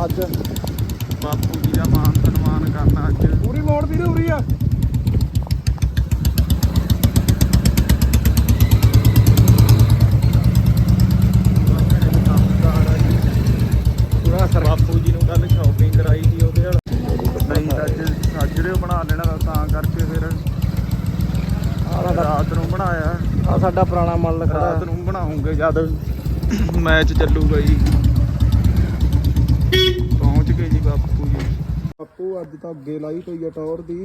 ਬਾਪੂ ਜੀ ਦਾ ਮਾਨ ਸਨਮਾਨ ਕਰਨਾ ਅੱਜ। ਪੂਰੀ ਮੋੜ ਵੀਰੇ ਉਰੀ ਆ। ਬਾਪੂ ਜੀ ਨੂੰ ਕੱਲ ਸ਼ਾਪਿੰਗ ਕਰਾਈ ਸੀ ਉਹਦੇ ਨਾਲ। ਨਹੀਂ ਅੱਜ ਸਾਜਰੇ ਬਣਾ ਲੈਣਾ ਤਾ, ਕਰਕੇ ਫਿਰ ਰਾਤ ਨੂੰ ਬਣਾਇਆ। ਆ ਸਾਡਾ ਪੁਰਾਣਾ ਮੱਲ ਰਾਤ ਖੜਾ ਨੂੰ ਬਣਾਉਂਗੇ ਜਦ ਮੈਚ ਚੱਲੂਗਾ ਜੀ ਪਹੁੰਚ ਗਏ ਜੀ ਬਾਪੂ ਜੀ ਬਾਪੂ ਅੱਜ ਤਾਂ ਅੱਗੇ ਲਾਈ ਪਈ ਆ ਟੌਰ ਦੀ।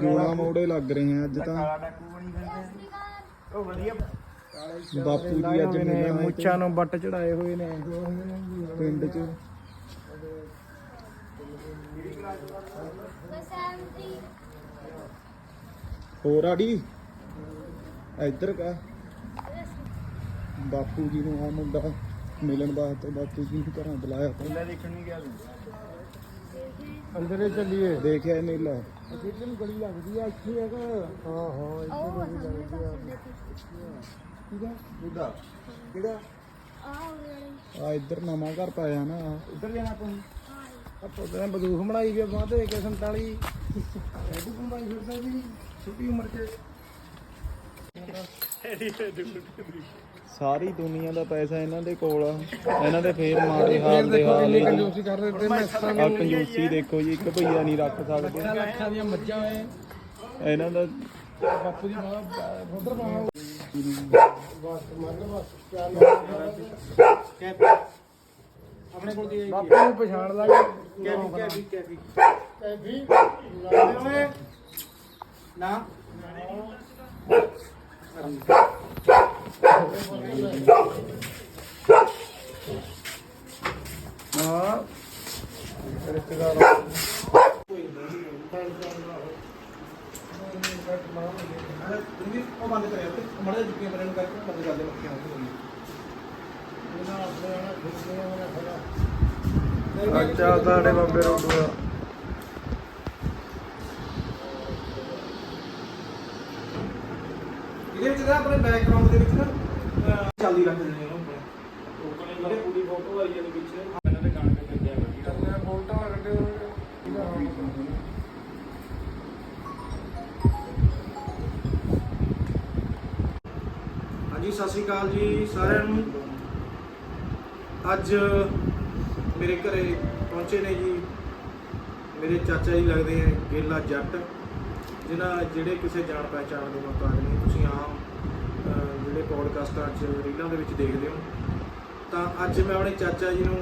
ਜੋੜਾ ਮੋੜੇ ਲੱਗ ਰਹੇ ਆ ਅੱਜ ਤਾਂ ਬਾਪੂ ਜੀ ਅੱਜ ਨੇ ਮੁੱਛਾਂ ਨੂੰ ਬੱਟ ਚੜਾਏ ਹੋਏ ਨੇ। ਪਿੰਡ 'ਚ। ਹੋਰ ਆੜੀ ਇੱਧਰ ਕਾ। ਬਾਪੂ ਜੀ ਨੂੰ ਆ ਮੁੰਡਾ ਮਿਲਣ ਵਾਸਤੇ ਬਾਪੂ ਜੀ ਨੂੰ ਘਰਾਂ ਬੁਲਾਇਆ। ਤਾਂ ਦੇਖਣ ਨਹੀਂ ਗਿਆ ਅੰਦਰੇ ਚੱਲੀਏ। ਦੇਖਿਆ ਨੀਲਾ ਅੱਗੇ ਨੂੰ ਗਲੀ ਲੱਗਦੀ ਆ ਇੱਥੇ ਹੈਗਾ। ਹਾਂ ਹਾਂ ਇੱਥੇ ਗਲੀ ਲੱਗਦੀ ਆ। ਕਿਹਦਾ ਕਿਹੜਾ? ਆ ਇੱਧਰ ਨਵਾਂ ਘਰ ਪਾਇਆ ਨਾ। ਉੱਧਰ ਜਾਣਾ ਤੂੰ ਆਪਾਂ ਤਾਂ ਬਦੂਖ ਬਣਾਈ ਵੀ ਬਾਅਦ ਦੇ ਕੇ 47 ਐਡੀ ਬਣਾਈ ਫਿਰਦਾ ਵੀ ਛੋਟੀ ਉਮਰ 'ਚ। ਸਾਰੀ ਦੁਨੀਆ ਦਾ ਪੈਸਾ ਇਹਨਾਂ ਦੇ ਕੋਲ ਆ। ਇਹਨਾਂ ਦੇ ਫੇਰ ਮਾੜੇ ਹਾਲ ਦੇ ਹਾਲ ਜੀ। ਕੰਜੂਸੀ ਕਰ ਰਹੇ ਤੇ ਮੈਸਾਂ ਆ ਕੰਜੂਸੀ ਦੇਖੋ ਜੀ ਇੱਕ ਭਈਆ ਨਹੀਂ ਰੱਖ ਸਕਦੇ। ਲੱਖਾਂ ਦੀਆਂ ਮੱਝਾਂ ਐ। ਇਹਨਾਂ ਦਾ ਬਾਪੂ ਦੀ ਮਾਂ ਉਧਰ ਪਾਉ ਆਪਣੇ ਕੋਲ ਦੀ ਬਾਪੂ ਨੂੰ ਪਛਾਣ ਲਾਂਗੇ ਕੈਫੀ ਕੈਫੀ ਕੈਫੀ ਕੈਫੀ ਨਾ ਹਾਂ ਰਿਸ਼ਤੇਦਾਰ ਉਹ ਬੰਦ ਕਰਿਆ ਤੇ ਮੜੇ ਜੁੱਤੀਆਂ ਮੇਰੇ ਨੂੰ ਕਰਕੇ ਬੰਦ ਕਰ ਦੇ ਮੱਖੀਆਂ ਹੋ ਆਪਣੇ ਆਣਾ ਹੋਣਾ ਅੱਛਾ ਤੁਹਾਡੇ ਬਾਬੇ ਰੋਡੂਆ ਇਹਦੇ ਵਿੱਚ ਨਾ ਆਪਣੇ ਬੈਕਗ੍ਰਾਉਂਡ ਦੇ ਵਿੱਚ ਨਾ ਚੱਲਦੀ ਰੱਖ ਦਿੰਦੇ ਨੇ ਉਹ। ਕੋਲੇ ਪੂਰੀ ਫੋਟੋ ਆਈ ਇਹਦੇ ਵਿੱਚ। ਹਾਂਜੀ, ਸਤਿ ਸ਼੍ਰੀ ਅਕਾਲ ਜੀ ਸਾਰਿਆਂ ਨੂੰ। ਅੱਜ ਮੇਰੇ ਘਰੇ ਪਹੁੰਚੇ ਨੇ ਜੀ। ਮੇਰੇ ਚਾਚਾ ਜੀ ਲੱਗਦੇ ਆ ਗੇਲਾ ਜੱਟ, ਜਿਨ੍ਹਾਂ ਜਿਹੜੇ ਕਿਸੇ ਜਾਣ ਪਹਿਚਾਣ ਦੇ ਮੁਤਾਬਕ ਨਹੀਂ ਤੁਸੀਂ ਆਮ ਜਿਹੜੇ ਪੋਡਕਾਸਟਾਂ 'ਚ, ਰੀਲਾਂ ਦੇ ਵਿੱਚ ਦੇਖਦੇ ਹੋ। ਤਾਂ ਅੱਜ ਮੈਂ ਆਪਣੇ ਚਾਚਾ ਜੀ ਨੂੰ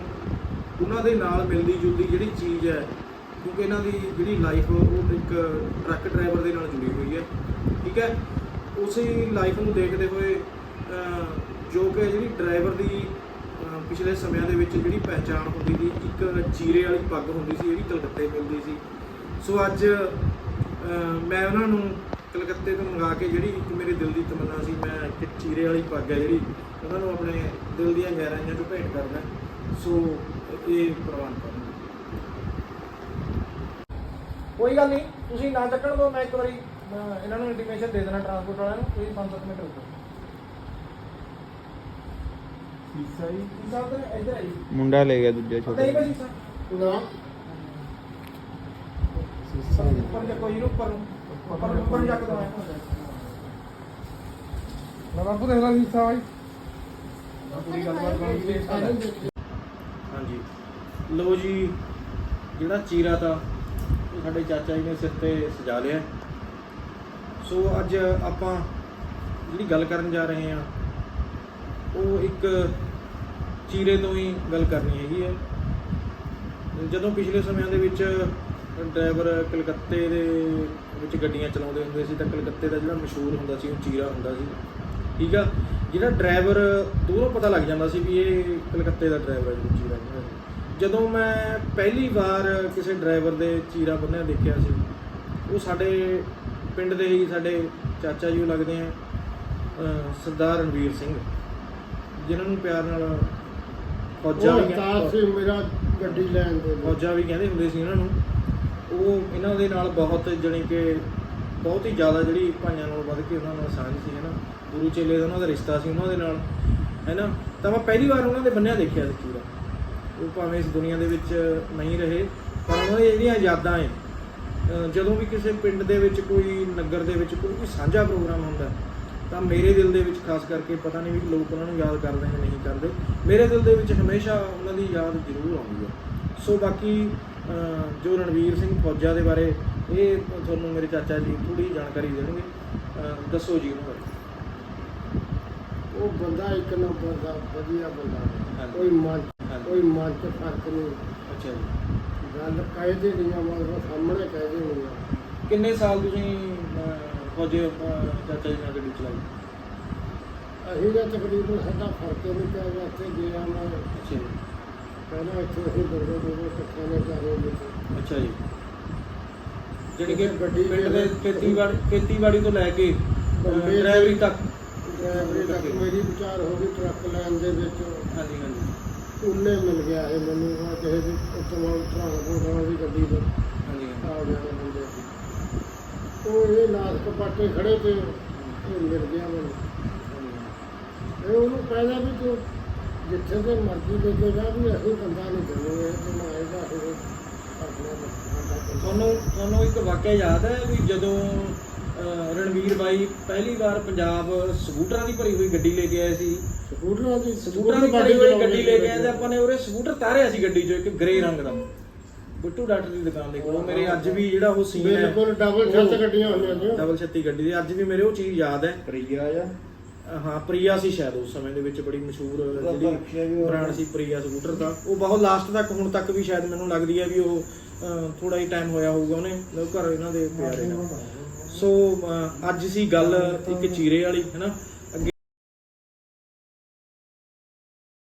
ਉਹਨਾਂ ਦੇ ਨਾਲ ਮਿਲਦੀ ਜੁਲਦੀ ਜਿਹੜੀ ਚੀਜ਼ ਹੈ, ਕਿਉਂਕਿ ਇਹਨਾਂ ਦੀ ਜਿਹੜੀ ਲਾਈਫ ਉਹ ਇੱਕ ਟਰੱਕ ਡਰਾਈਵਰ ਦੇ ਨਾਲ ਜੁੜੀ ਹੋਈ ਹੈ। ਠੀਕ ਹੈ? ਉਸੇ ਲਾਈਫ ਨੂੰ ਦੇਖਦੇ ਹੋਏ ਜੋ ਕਿ ਜਿਹੜੀ ਡਰਾਈਵਰ ਦੀ ਪਿਛਲੇ ਸਮਿਆਂ ਦੇ ਵਿੱਚ ਜਿਹੜੀ ਪਹਿਚਾਣ ਹੁੰਦੀ ਸੀ, ਇੱਕ ਚੀਰੇ ਵਾਲੀ ਪੱਗ ਹੁੰਦੀ ਸੀ, ਜਿਹੜੀ ਕਲਕੱਤੇ ਮਿਲਦੀ ਸੀ। ਸੋ ਅੱਜ ਮੈਂ ਉਹਨਾਂ ਨੂੰ ਕਲਕੱਤੇ ਤੋਂ ਮੰਗਾ ਕੇ ਜਿਹੜੀ ਇੱਕ ਮੇਰੇ ਦਿਲ ਦੀ ਤਮੰਨਾ ਸੀ, ਮੈਂ ਇੱਕ ਚੀਰੇ ਵਾਲੀ ਪੱਗ ਹੈ ਜਿਹੜੀ ਉਹਨਾਂ ਨੂੰ ਆਪਣੇ ਦਿਲ ਦੀਆਂ ਗਹਿਰਾਈਆਂ ਤੋਂ ਭੇਟ ਕਰਦਾ। ਸੋ, ਇਹ ਪ੍ਰਵਾਨ ਕਰਨਾ। ਕੋਈ ਗੱਲ ਨਹੀਂ, ਤੁਸੀਂ ਨਾ ਚੱਕਣ ਦੋ ਮੈਂ ਇੱਕ ਵਾਰੀ ਇਹਨਾਂ ਨੂੰ ਇੰਟੀਮੇਸ਼ਨ ਦੇ ਦੇਣਾ ਟਰਾਂਸਪੋਰਟ ਵਾਲਿਆਂ ਨੂੰ ਤੁਸੀਂ 5-7 ਮਿੰਟ ਰੁਕੋ ਸੀਸਾ ਹੀ ਸੀਸਾ ਤਾਂ ਇੱਧਰ ਆਈ ਮੁੰਡਾ ਲੈ ਗਿਆ ਦੂਜਾ ਛੋਟਾ ਬਾਪੂ ਦੇਖ ਲਾ ਸੀਸਾ ਗਈ ਹਾਂਜੀ। ਲੋ ਜੀ ਜਿਹੜਾ ਚੀਰਾ ਤਾਂ ਉਹ ਸਾਡੇ ਚਾਚਾ ਜੀ ਨੇ ਸਿਰ ਤੇ ਸਜਾ ਲਿਆ। ਸੋ ਅੱਜ ਆਪਾਂ ਜਿਹੜੀ ਗੱਲ ਕਰਨ ਜਾ ਰਹੇ ਹਾਂ ਉਹ ਇੱਕ ਚੀਰੇ ਤੋਂ ਹੀ ਗੱਲ ਕਰਨੀ ਹੈਗੀ ਹੈ। ਜਦੋਂ ਪਿਛਲੇ ਸਮਿਆਂ ਦੇ ਵਿੱਚ ਡਰਾਈਵਰ ਕਲਕੱਤੇ ਦੇ ਵਿੱਚ ਗੱਡੀਆਂ ਚਲਾਉਂਦੇ ਹੁੰਦੇ ਸੀ ਤਾਂ ਕਲਕੱਤੇ ਦਾ ਜਿਹੜਾ ਮਸ਼ਹੂਰ ਹੁੰਦਾ ਸੀ, ਉਹ ਚੀਰਾ ਹੁੰਦਾ ਸੀ। ਠੀਕ ਆ? ਜਿਹੜਾ ਡਰਾਈਵਰ ਦੂਰੋਂ ਪਤਾ ਲੱਗ ਜਾਂਦਾ ਸੀ ਵੀ ਇਹ ਕਲਕੱਤੇ ਦਾ ਡਰਾਈਵਰ ਹੈ, ਜਿਹੜਾ ਚੀਰਾ ਬੰਨ੍ਹਿਆ ਜਦੋਂ ਮੈਂ ਪਹਿਲੀ ਵਾਰ ਕਿਸੇ ਡਰਾਈਵਰ ਦੇ ਚੀਰਾ ਬੰਨਿਆ ਦੇਖਿਆ ਸੀ, ਉਹ ਸਾਡੇ ਪਿੰਡ ਦੇ ਹੀ ਸਾਡੇ ਚਾਚਾ ਜੀ ਉਹ ਲੱਗਦੇ ਆ ਸਰਦਾਰ ਰਣਵੀਰ ਸਿੰਘ, ਜਿਨ੍ਹਾਂ ਨੂੰ ਪਿਆਰ ਨਾਲ ਫੌਜਾਂ ਵੀ ਕਹਿੰਦੇ ਸੀ ਮੇਰਾ ਗੱਡੀ ਲੈਣ ਦੇ ਲਈ। ਫੌਜਾਂ ਵੀ ਕਹਿੰਦੇ ਹੁੰਦੇ ਸੀ ਇਹਨਾਂ ਨੂੰ। ਉਹ ਇਹਨਾਂ ਦੇ ਨਾਲ ਬਹੁਤ ਜਣੀ ਕਿ ਬਹੁਤ ਹੀ ਜ਼ਿਆਦਾ ਜਿਹੜੀ ਭਾਈਆਂ ਨਾਲੋਂ ਵੱਧ ਕੇ ਉਹਨਾਂ ਨਾਲ ਸਾਂਝ ਸੀ ਹੈ ਨਾ? ਗੁਰੂ ਚੇਲੇ ਦਾ ਉਹਨਾਂ ਦਾ ਰਿਸ਼ਤਾ ਸੀ ਉਹਨਾਂ ਦੇ ਨਾਲ ਹੈ ਨਾ? ਤਾਂ ਮੈਂ ਪਹਿਲੀ ਵਾਰ ਉਹਨਾਂ ਦੇ ਬੰਨਿਆ ਦੇਖਿਆ ਸੀ ਪੂਰਾ। ਉਹ ਭਾਵੇਂ ਇਸ ਦੁਨੀਆ ਦੇ ਵਿੱਚ ਨਹੀਂ ਰਹੇ ਪਰ ਉਹਨਾਂ ਦੀਆਂ ਜਿਹੜੀਆਂ ਯਾਦਾਂ ਹੈ ਅਹ ਜਦੋਂ ਵੀ ਕਿਸੇ ਪਿੰਡ ਦੇ ਵਿੱਚ ਕੋਈ ਨਗਰ ਦੇ ਵਿੱਚ ਕੋਈ ਵੀ ਸਾਂਝਾ ਪ੍ਰੋਗਰਾਮ ਹੁੰਦਾ ਹੈ, ਤਾਂ ਮੇਰੇ ਦਿਲ ਦੇ ਵਿੱਚ ਖਾਸ ਕਰਕੇ ਪਤਾ ਨਹੀਂ ਵੀ ਲੋਕ ਉਹਨਾਂ ਨੂੰ ਯਾਦ ਕਰਦੇ ਜਾਂ ਨਹੀਂ ਕਰਦੇ ਮੇਰੇ ਦਿਲ ਦੇ ਵਿੱਚ ਹਮੇਸ਼ਾ ਉਹਨਾਂ ਦੀ ਯਾਦ ਜ਼ਰੂਰ ਆਉਂਦੀ ਹੈ। ਸੋ ਬਾਕੀ ਜੋ ਰਣਵੀਰ ਸਿੰਘ ਫੌਜਾ ਦੇ ਬਾਰੇ ਇਹ ਤੁਹਾਨੂੰ ਮੇਰੇ ਚਾਚਾ ਜੀ ਥੋੜੀ ਜਾਣਕਾਰੀ ਦੇਣਗੇ। ਦੱਸੋ ਜੀ ਉਹਨਾਂ ਬਾਰੇ। ਉਹ ਬੰਦਾ ਇੱਕ ਨੰਬਰ ਦਾ ਵਧੀਆ ਬੰਦਾ। ਕੋਈ ਮਨ। ਕੋਈ ਮਨ ਚ ਫ਼ਰਕ ਨਹੀਂ। ਅੱਛਾ ਜੀ। ਗੱਲ ਕਾਇਦੇ ਨਹੀਂ ਆ ਸਾਹਮਣੇ ਕਾਇਦੇ ਨਹੀਂ ਆ। ਕਿੰਨੇ ਸਾਲ ਤੁਸੀਂ ਫੌਜੀ ਚਾਚਾ ਜੀ ਨਾਲ ਗੱਡੀ ਚਲਾਈ। ਅਸੀਂ ਤਾਂ ਤਕਰੀਬਨ ਸਾਡਾ ਫ਼ਰਕ ਹੀ ਨਹੀਂ ਪਿਆ ਇੱਥੇ ਗਿਆ ਮੈਂ ਅੱਛਾ ਜੀ। ਪਹਿਲਾਂ ਇੱਥੇ ਅਸੀਂ ਦੋਵੇਂ ਦੋਵੇਂ ਇਕੱਠੇ ਨੇ ਚਾਰੇ ਵਿੱਚ ਅੱਛਾ ਜੀ। ਜਿਹੜੀ ਕਿ ਗੱਡੀ ਪਿੰਡ ਦੇ ਖੇਤੀਬਾੜੀ ਖੇਤੀਬਾੜੀ ਤੋਂ ਲੈ ਕੇ ਅਹ, ਬੰਬੇ ਡਰਾਈਵਰੀ ਤੱਕ। ਡਰਾਈਵਰੀ ਤੱਕ ਮੇਰੀ ਵਿਚਾਰ ਹੋ ਗਈ ਟਰੱਕ ਲੈਣ ਦੇ ਵਿੱਚ। ਹਾਂਜੀ ਹਾਂਜੀ। ਉਹਨੇ ਮਿਲ ਗਿਆ ਇਹ ਮੈਨੂੰ ਮੈਂ ਕਿਸੇ ਦੀ ਉੱਤੋਂ ਟਰਾਂਸਪੋਰਟ ਦੀ ਗੱਡੀ ਤੇ ਹਾਂਜੀ ਹਾਂਜੀ। ਆ ਗਿਆ ਬੰਦੇ। ਉਹ ਇਹ ਨਾਥ ਕਪਾਟੇ ਖੜੇ ਤੇ ਇਹ ਮਿਲ ਗਿਆ ਮੈਨੂੰ ਇਹ ਉਹਨੂੰ ਕਹਿੰਦਾ ਵੀ ਤੂੰ ਜਿੱਥੇ ਤੇ ਮਰਜ਼ੀ ਲੈ ਕੇ ਜਾ ਵੀ ਅਸੀਂ ਬੰਦਾ ਨਹੀਂ ਇਹ ਤੇ ਨਾ ਇਹਦਾ ਇਹ। ਤੁਹਾਨੂੰ ਤੁਹਾਨੂੰ ਇੱਕ ਵਾਕਿਆ ਯਾਦ ਹੈ ਵੀ ਜਦੋਂ ਰਣਵੀਰ ਬਾਈ ਪਹਿਲੀ ਵਾਰ ਪੰਜਾਬ ਸਕੂਟਰਾਂ ਦੀ ਭਰੀ ਹੋਈ ਗੱਡੀ ਲੈ ਕੇ ਆਏ ਸੀ? ਸਕੂਟਰਾਂ ਦੀ ਸਕੂਟਰਾਂ ਦੀ ਭਰੀ ਹੋਈ ਗੱਡੀ ਲੈ ਕੇ ਆਏ ਤੇ ਆਪਾਂ ਨੇ ਉਹਰੇ ਸਕੂਟਰ ਤਾਰਿਆ ਸੀ ਗੱਡੀ 'ਚੋਂ ਇੱਕ ਗ੍ਰੇ ਰੰਗ ਦਾ। ਬਿੱਟੂ ਡਾਕਟਰ ਦੀ ਦੁਕਾਨ ਦੇ ਕੋਲ। ਮੇਰੇ ਅੱਜ ਵੀ ਜਿਹੜਾ ਉਹ ਸੀਨ ਹੈ। ਬਿਲਕੁਲ ਡਬਲ ਛੱਤ ਗੱਡੀਆਂ ਹੋਈਆਂ ਸੀ ਡਬਲ ਛੱਤੀ ਗੱਡੀ ਦੀ। ਅੱਜ ਵੀ ਮੇਰੇ ਉਹ ਚੀਜ਼ ਯਾਦ ਹੈ। ਪ੍ਰਿਆ ਜਾਂ ਹਾਂ ਪ੍ਰਿਆ ਸੀ ਸ਼ਾਇਦ ਉਸ ਸਮੇਂ ਦੇ ਵਿੱਚ ਬੜੀ ਮਸ਼ਹੂਰ ਜਿਹੜੀ। ਬ੍ਰਾਂਡ ਸੀ ਪ੍ਰਿਆ ਸਕੂਟਰ ਦਾ। ਉਹ ਬਹੁਤ ਲਾਸਟ ਤੱਕ ਹੁਣ ਤੱਕ ਵੀ ਸ਼ਾਇਦ ਮੈਨੂੰ ਲੱਗਦੀ ਹੈ ਵੀ ਉਹ ਥੋੜਾ ਹੀ ਟਾਈਮ ਹੋਇਆ ਹੋਊਗਾ ਉਹਨੇ। ਉਹ ਘਰ ਇਹਨਾਂ ਦੇ ਪਿਆ ਰਿਹਾ ਸੋ ਅੱਜ ਸੀ ਗੱਲ ਇੱਕ ਚੀਰੇ ਵਾਲੀ ਹੈਨਾ?